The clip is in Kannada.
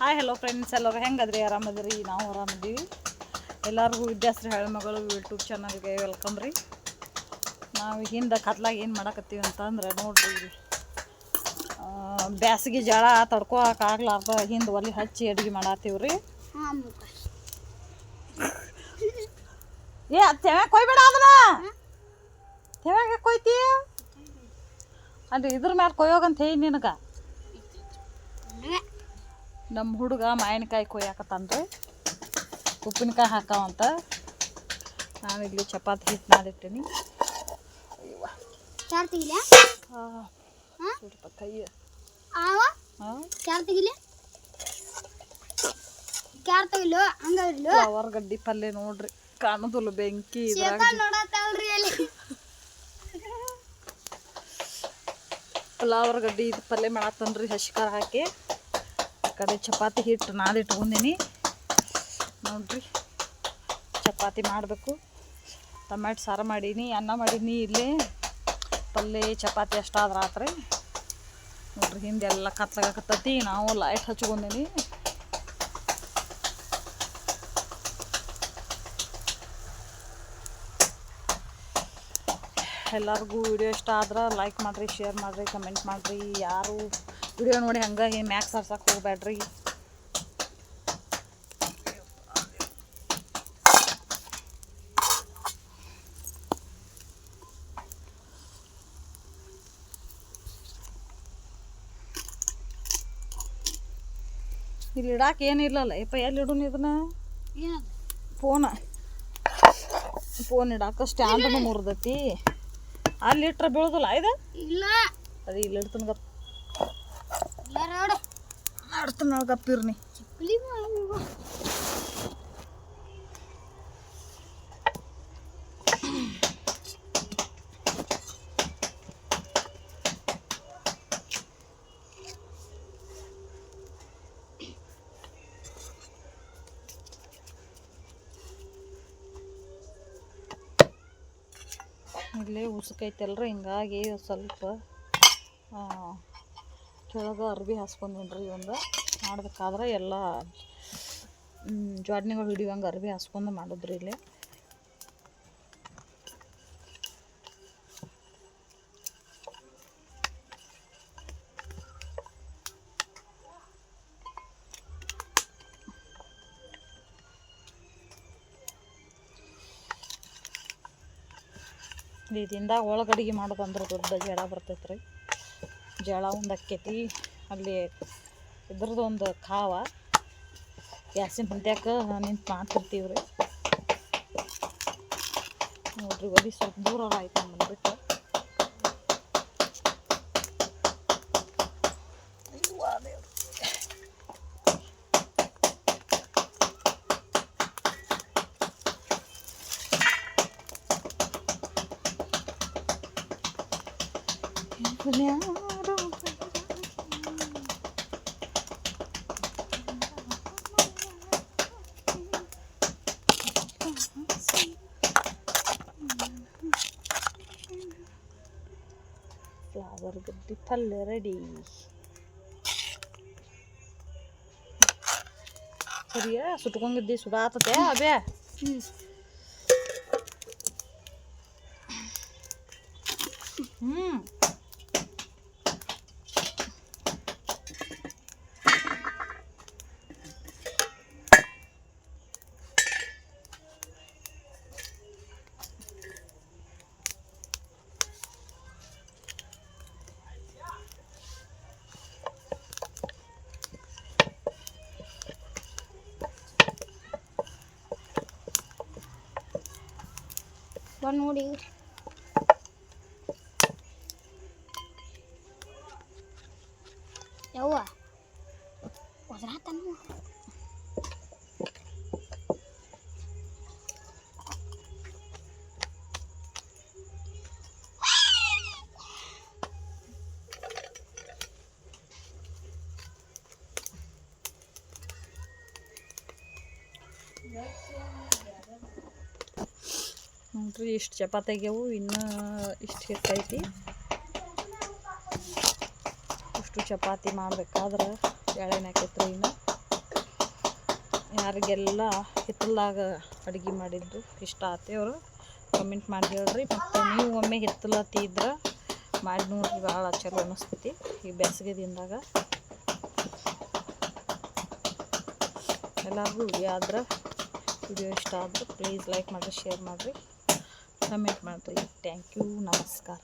ಹಾಯ್ ಹಲೋ ಫ್ರೆಂಡ್ಸ್ ಎಲ್ಲರೂ ಹೆಂಗದ್ರಿ? ಆರಾಮದ್ರಿ? ನಾವು ಆರಾಮದೀವಿ. ಎಲ್ಲರಿಗೂ ವಿದ್ಯಾಶ್ರೀ ಹೆಣ್ಮಗಳು ಯೂಟ್ಯೂಬ್ ಚಾನಲ್ಗೆ ವೆಲ್ಕಮ್ ರೀ. ನಾವು ಹಿಂದೆ ಕತ್ಲಾಗ ಏನು ಮಾಡಕತ್ತೀವಿ ಅಂತಂದ್ರೆ ನೋಡ್ರಿ ಬ್ಯಾಸಿಗೆ ಜಳ ತಡ್ಕೊಳಕ್ಕೆ ಆಗ್ಲಾರ್ದ, ಹಿಂದೆ ಒಲಿ ಹಚ್ಚಿ ಅಡುಗೆ ಮಾಡತ್ತೀವಿ ರೀ ಏ ತೆವ್ಯಾಗ ಕೊಯ್ಬೇಡ ಅದನ್ನ. ತೆವ್ಯಾಗ ಕೊಯ್ತಿ? ಅಂದ್ರೆ ಇದ್ರ ಮ್ಯಾಲೆ ಕೊಯ್ಯೋಗಂತ ಹೇಳಿ ನಿನಗೆ. ನಮ್ಮ ಹುಡುಗ ಮಾವಿನಕಾಯಿ ಕೊಯ್ಯಾಕತ್ತಂದ್ರೆ ಉಪ್ಪಿನಕಾಯಿ ಹಾಕಾವಂತ ನಾನು ಇಲ್ಲಿ ಚಪಾತಿ ಹಿಟ್ಟು ಇರ್ಲು ಫ್ಲವರ್ ಗಡ್ಡಿ ಪಲ್ಯ ನೋಡ್ರಿ. ಕಾಣುದಿಲ್ಲ ಬೆಂಕಿ ಫ್ಲವರ್ ಗಡ್ಡಿ ಇದು ಪಲ್ಯ ಮಾಡತ್ತನ್ರಿ ಹಸಿಕಾರ ಹಾಕಿ. ಕಡೆ ಚಪಾತಿ ಹಿಟ್ಟು ನಾದಿಟ್ಕೊಂಡೀನಿ ನೋಡ್ರಿ, ಚಪಾತಿ ಮಾಡಬೇಕು. ಟೊಮ್ಯಾಟೊ ಸಾರು ಮಾಡೀನಿ, ಅನ್ನ ಮಾಡೀನಿ ಇಲ್ಲೇ. ಪಲ್ಯ ಚಪಾತಿ ಅಷ್ಟಾದ್ರೆ ಆತ್ರಿ. ನೋಡ್ರಿ ಹಿಂದೆಲ್ಲ ಕತ್ಲಾಗತ್ತತಿ ನಾವು ಲೈಟ್ ಹಚ್ಕೊಂಡಿನಿ. ಎಲ್ಲರಿಗೂ ವಿಡಿಯೋ ಇಷ್ಟ ಆದ್ರೆ ಲೈಕ್ ಮಾಡಿರಿ ಶೇರ್ ಮಾಡಿರಿ ಕಮೆಂಟ್ ಮಾಡಿರಿ. ಯಾರು ವಿಡಿಯೋ ನೋಡಿ ಹಂಗಾಗಿ ಮ್ಯಾಕ್ ಮ್ಯಾಕ್ಸ್ ಸರ್ಸಕ್ಕೆ ಹೋಗ್ಬೇಡ್ರಿ ಇಲ್ಲಿ ಇಡಾಕ ಏನಿಲ್ಲಲ್ಲ ಯಪ್ಪ ಎಲ್ಲಿ ಇಡೋನು ಇದನ್ನ? ಫೋನ. ಫೋನ್ ಇಡಾಕ ಸ್ಟ್ಯಾಂಡ್ ಮುರ್ದತಿ. ಅಲ್ಲಿ ಇಟ್ರೆ ಬೀಳೋದಿಲ್ಲ ಇದು? ಇಲ್ಲ. ಅದೇ ಇಲ್ಲಿ ಇಡ್ತಾನೆ ಗಪ್ ಇಲ್ಲ ರೋಡ್ ಮಾಡ್ತಾನೆ ಗಪ್ಪಿರ್ನಿ ಚಿಕ್ಕಲಿ ಮಾಡುವ ಇಲ್ಲೇ ಉಸುಕೈತಲ್ರಿ ಹಿಂಗಾಗಿ ಸ್ವಲ್ಪ ಕೆಳಗೆ ಅರ್ಬಿ ಹಾಸ್ಕೊಂಡ್ರಿ ಒಂದು ಮಾಡ್ಬೇಕಾದ್ರೆ ಎಲ್ಲ ಜಾಡ್ನಿಗಳು ಹಿಡಿಯುವಂಗೆ ಅರ್ಬಿ ಹಾಸ್ಕೊಂಡು ಮಾಡಿದ್ರಿ ಇಲ್ಲಿ. ಇದಿಂದಾಗ ಒಳಗಡಿಗೆ ಮಾಡೋದಂದ್ರೆ ದೊಡ್ಡ ಜಡ ಬರ್ತೈತೆ ಜಳ ಒಂದು ಅಕ್ಕೈತಿ. ಅಲ್ಲಿ ಇದ್ರದ್ದು ಒಂದು ಕಾವ. ಗ್ಯಾಸಿನ ಹೊಂತ್ಯಾಕ ನಿಂತು ಮಾಡ್ತಿರ್ತೀವಿ ರೀ ನೋಡ್ರಿ, ಒಲಿ ಸ್ವಲ್ಪ ದೂರ ಆಯ್ತು ಬಂದ್ಬಿಟ್ಟು ಫ್ಲವರ್ ಗಡ್ಡಿ ಪಲ್ಯ ರೆಡಿ ಸರಿಯಾ ಸುಟ್ಕೊಂಡಿದ್ದಿ ಸುಡಾತತೆ ಅಬೇ one more dude. Đâu à? Quả rát tắn quá. Let's. ನೋಡ್ರಿ, ಇಷ್ಟು ಚಪಾತಿ ಆಗ್ಯಾವು ಇನ್ನೂ ಇಷ್ಟು ಹಿಟ್ಟೈತಿ ಇಷ್ಟು ಚಪಾತಿ ಮಾಡ್ಬೇಕಾದ್ರೆ ಎಳೆನ ಹಾಕೈತ್ರಿ ಇನ್ನು. ಯಾರಿಗೆಲ್ಲ ಹಿತ್ತಲ್ದಾಗ ಅಡುಗೆ ಮಾಡಿದ್ದು ಇಷ್ಟ ಆತೇವ್ರು ಕಮೆಂಟ್ ಮಾಡಿ ಹೇಳ್ರಿ. ಮತ್ತು ನೀವು ಒಮ್ಮೆ ಹಿತ್ತಲ ತಿದ್ರೆ ಮಾಡಿ ನೋಡ್ರಿ, ಭಾಳ ಚಲೋ ಅನಿಸ್ತೈತಿ ಈ ಬೇಸಿಗೆ ದಿನದಾಗ ಎಲ್ಲರಿಗೂ ಆದ್ರೆ ವಿಡಿಯೋ ಇಷ್ಟ ಆದ್ರೆ ಪ್ಲೀಸ್ ಲೈಕ್ ಮಾಡಿರಿ ಶೇರ್ ಮಾಡಿರಿ. ಕಮೆಂಟ್ ಮಾಡ್ತೀವಿ ಥ್ಯಾಂಕ್ ಯು ನಮಸ್ಕಾರ.